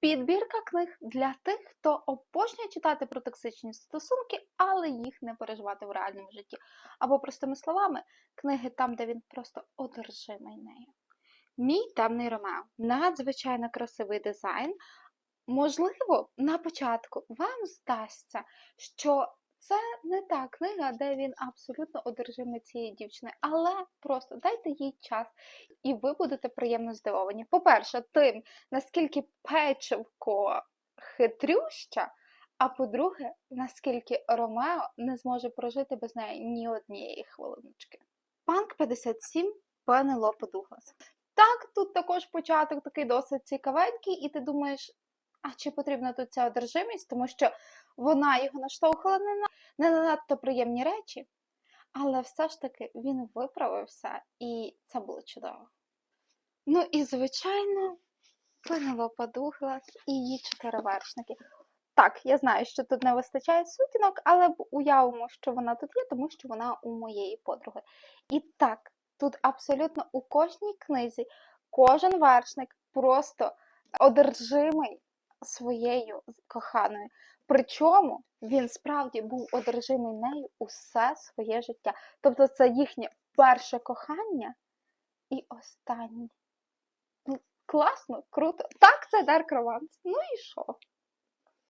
Підбірка книг для тих, хто обожнює читати про токсичні стосунки, але їх не переживати в реальному житті. Або, простими словами, книги там, де він просто одержимий нею. Мій темний Ромео. Надзвичайно красивий дизайн. Можливо, на початку вам здасться, що це не та книга, де він абсолютно одержимий цієї дівчини, але просто дайте їй час, і ви будете приємно здивовані. По-перше, тим, наскільки печивко хитрюща, а по-друге, наскільки Ромео не зможе прожити без неї ні однієї хвилиночки. Панк 57 Пенелопа Дуглас. Так, тут також початок такий досить цікавенький, і ти думаєш, а чи потрібна тут ця одержимість, тому що вона його наштовхала не на не на надто приємні речі, але все ж таки він виправився, і це було чудово. Ну і, звичайно, Пенелопа Дуглас і її чотири вершники. Так, я знаю, що тут не вистачає сутінок, але уявимо, що вона тут є, тому що вона у моєї подруги. І так, тут абсолютно у кожній книзі кожен вершник просто одержимий своєю коханою. Причому він справді був одержимий нею усе своє життя. Тобто це їхнє перше кохання і останнє. Класно, круто. Так, це дарк романс. Ну і що?